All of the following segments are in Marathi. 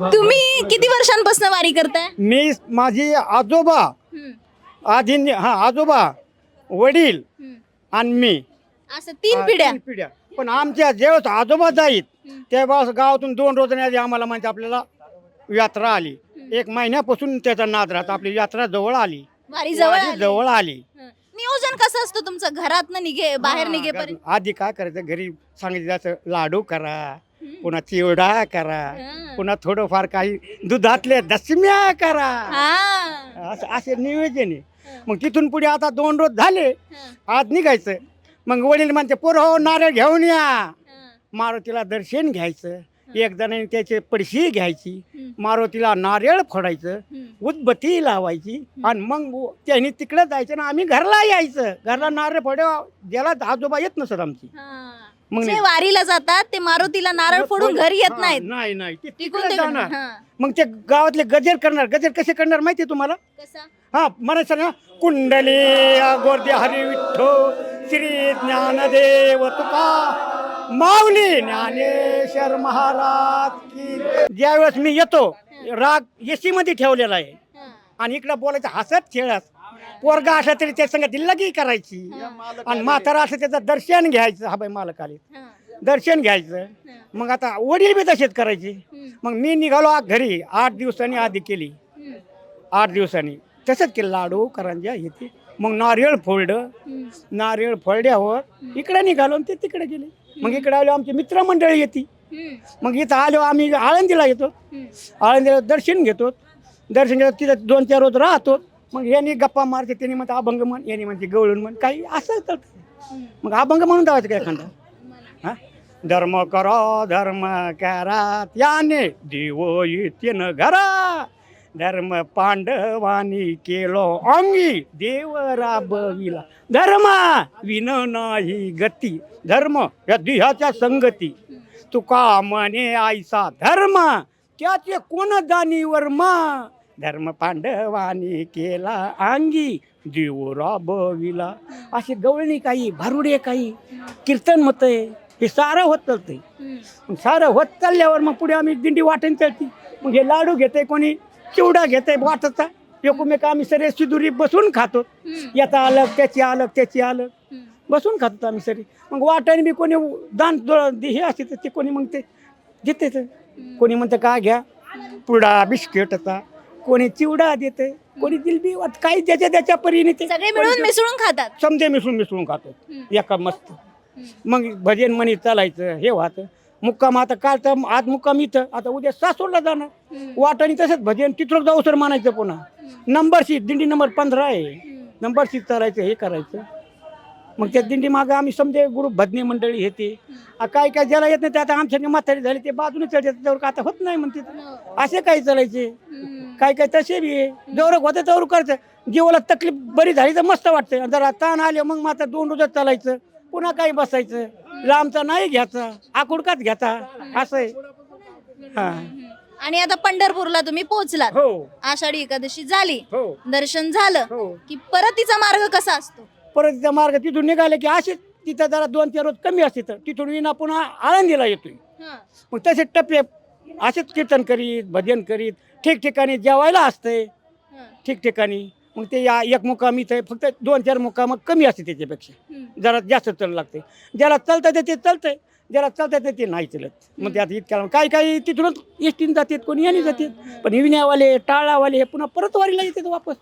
तुम्ही किती वर्षांपासून वारी करताय? मी माझी आजोबा आधी हा आजोबा वडील. आणि मी. असं तीन पिढ्या? पिढ्या. पण आमच्या जेव्हा आजोबा जाईत. तेव्हा गावातून दोन रोजाने आधी आम्हाला म्हणजे आपल्याला यात्रा आली. एक महिन्यापासून त्याचा नाद राहत आपली यात्रा जवळ आली. वारी जवळ. जवळ आली. नियोजन कसं असतं तुमचं? घरात निघे बाहेर निघेपर्यंत? आधी काय करायचं? घरी सांगितलं जायचं लाडू करा. पुन्हा चिवडा करा. पुन्हा थोडंफार काही दुधातल्या दशम्या करा. असं असे नियोजन आहे. मग तिथून पुढे आता दोन रोज झाले. आज निघायचं. मग वडील म्हणते पोर हो नारळ घेऊन या. मारुतीला दर्शन घ्यायचं. एक जणांनी त्याचे पडशी घ्यायची. मारुतीला नारळ फोडायचं. उदबत्ती लावायची. आणि मग त्यांनी तिकडे जायचं ना आम्ही घरला यायचं. घरला नारळ फोड्या ज्याला आजोबा येत नसत आमची. मग जे नाही. वारीला जातात ते मारुतीला नारळ फोडून घरी येत हा, नाहीत. नाही नाही. ते टिकून तिकडे ते जाणार. हा. मग ते गावातले गजर करणार. गजर कसे करणार माहिती तुम्हाला? कसा? हा मला सांगा. कुंडली गोरदे हरी विठ्ठो श्री ज्ञानदेव तुका माऊली ज्ञानेश्वर महाराज की ज्यावेळेस मी येतो राग एसी मध्ये ठेवलेला आहे. हा. आणि इकडं बोलायचं हसत खेळत. पोरगा असला तरी त्या संग दिल्लगी करायची. आणि म्हातारा असं त्याचं दर्शन घ्यायचं. हा बाई मालक आले हा. दर्शन घ्यायचं. मग आता वडील बी तसेच करायचे. मग मी निघालो आ- घरी. आठ दिवसांनी आधी केली. आठ दिवसांनी. तसंच केलं. लाडू करंज्या हे ते. मग नारळ फोडलं. हम्म. नारळ फोडल्यावर इकडे निघालो आणि ते तिकडे गेले. मग इकडे आलो. आमची मित्रमंडळी येते. मग इथं आलो. आम्ही आळंदीला येतो. आळंदीला दर्शन घेतो. दर्शन घेतो. तिथं दोन चार रोज राहतो. मग यांनी गप्पा मारते त्यांनी म्हणते अभंग म्हण. यांनी म्हणते गवळून म्हण. काही असं चालतं मग अभंग म्हणून दावायचं काय एखादा? हा? धर्म करो धर्म करा त्याने देव येते घरा. धर्म पांडवानी केलो अंगी. देव राबविला धर्म विन नाही गती. धर्म या दिह्याच्या संगती. तुका म्हणे आईसा धर्म त्याचे कोण दानीवर मा? धर्म पांडवानी केला अंगी देव राबविला. असे गवळणी काही भारुडे काही कीर्तन होतंय हे सारं होत चालतंय. सारं होत चालल्यावर मग पुढे आम्ही दिंडी वाटण चालती. मग हे लाडू घेते कोणी चिवडा घेते वाटचा. एकमेक आम्ही सरे सिदुरी बसून खातो. याचा अलग त्याची अलग त्याची अलग हम्म. बसून खातो आम्ही सरी मग वाटाने बी कोणी दान हे असते तर ते कोणी मग ते देते तर. कोणी म्हणतं का घ्या पुडा बिस्किटचा कोणी चिवडा देते कोणी दिलबी वाट काही त्याच्या त्याच्या परीने ते सगळे मिळून मिसळून खातात. समजे मिसळून मिसळून खातो. एका मस्त. मग भजन म्हणी चालायचं हे व्हायचं. मुक्काम आता कालचा आज मुक्काम इथं आता उद्या सासूरला जाणार. वाटाने तसंच भजन तिथं जाऊ सर म्हणायचं पुन्हा. नंबर सीट दिंडी नंबर पंधरा आहे. नंबर सीट चालायचं हे करायचं. मग त्या दिंडी मागं आम्ही समजे ग्रुप भजनी मंडळी येते. काय काय ज्याला येत नाही ते आता आमच्या म्हातारी झाली ते बाजूने चढते त्याच्यावर का आता होत नाही म्हणते. असे काही चालायचे. काय काय तसे बी. आहे जवळ होते तेवढं करायचं जीवाला तकलीफ बरी झाली तर मस्त वाटतं. जरा ताण आले मग मात्र दोन रोजात चालायचं. पुन्हा काही बसायचं. लांबचा नाही घ्यायचा. आकुडकाच घ्यायचा. असं आहे. हा. आणि आता पंढरपूरला तुम्ही पोहोचलात. हो. आषाढी एकादशी झाली. हो. दर्शन झालं. हो. की परतीचा मार्ग कसा असतो? परत त्या मार्ग तिथून निघाले की असेच तिथं जरा दोन चार रोज कमी असते तर तिथून विना पुन्हा आळंदीला येतोय. मग तसे टप्पे असेच कीर्तन करीत भजन करीत. ठिकठिकाणी जेवायला असते. हा. ठिकठिकाणी. मग ते या एक मुक्काम इथं फक्त दोन चार मुक्काम कमी असते त्याच्यापेक्षा. जरा जास्त चल लागते. ज्याला चालतं ते चालतंय. ज्याला चालतं येतं ते नाही चालत. मग ते आता इतक्या काही काही तिथूनच एसटीन जातात कोणी याने जातात. पण विण्यावाले टाळावाले हे पुन्हा परत वारीला येतात वापस.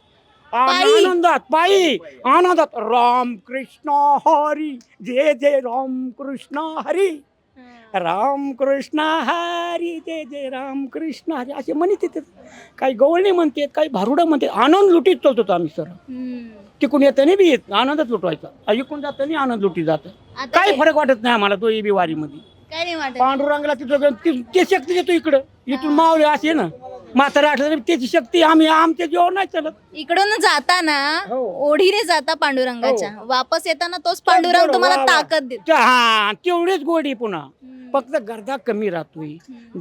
आनंदात पायी. आनंदात. राम कृष्ण हरी. जय जय राम कृष्ण हरी. हा. राम कृष्ण हरी जय जय राम कृष्ण हरी. असे म्हणत येतात. काही गवळणी म्हणतात काही भारुडं म्हणतात. आनंद लुटीत चालतो आम्ही सर. तिकून येताना बी येत आनंदच लुटवायचा. ऐकून जाताना आनंद लुटी जातं. काही फरक वाटत नाही आम्हाला तो बी वारीमध्ये. नाही पांडुरंगाला तिथं ती- शक्ती देतो इकडं. इथून मावळे असे ना. म्हातारा तरी त्याची शक्ती आम्ही आमच्या जीवावर नाही चालत. इकडून जाताना हो. ओढीने जाता पांडुरंगाच्या. वापस येताना तोच पांडुरंग तुम्हाला. ताकद देतो. हा तेवढीच गोडी पुन्हा. फक्त गर्दा कमी राहतोय.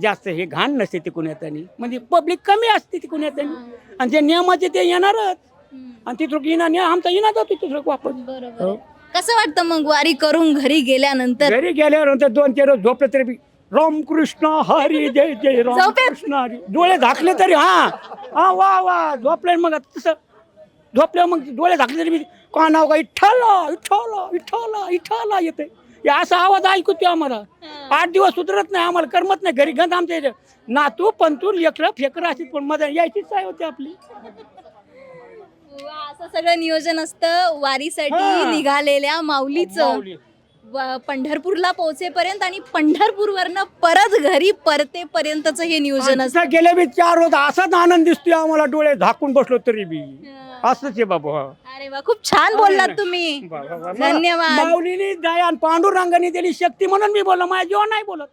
जास्त हे घाण नसते तिकून येतानी. म्हणजे पब्लिक कमी असते तिकून येतानी. आणि जे नियमाचे ते येणारच. आणि तिथून इना नियम आमचा इना जातो तिथं वापस. बरोबर हो. कसं वाटतं मग वारी करून घरी गेल्यानंतर? घरी गेल्यावर नंतर दोन चार रोज झोपलं तरी बी रामकृष्ण हरी जय जय रामकृष्ण हरी. डोळे झाकले तरी हा. हा वा वा. झोपले मग तसं झोपले मग डोळे झाकले तरी मी का नाव का इठ्ठला इठ्ठला इठ्ठला इठ्ठला येते हे असा आवाज ऐकू ते आम्हाला. आठ दिवस सुधरत नाही आम्हाला करमत नाही. घरी गंध आमच्या इथे. नातू पंतू लेकरं फेकरं अशी पण मजा यायचीच काय होती आपली. वा, असं सगळं नियोजन असतं. वारीसाठी हा. निघालेल्या माऊलीचं. माऊली. व- पंढरपूरला पोहोचेपर्यंत आणि पंढरपूरवरनं परत घरी परतेपर्यंतच हे नियोजन असतं. तिथं गेले बी चार रोज असाच आनंद दिसतोय आम्हाला. डोळे झाकून बसलो तरी बी. असंच आहे बाबू. हा. अरे वा खूप छान बोललात तुम्ही. वा, वा, वा. धन्यवाद. माऊलीने दया आणि पांडुरंगाने दिली शक्ती म्हणून मी बोललो. माझ्या जीवन नाही बोलत.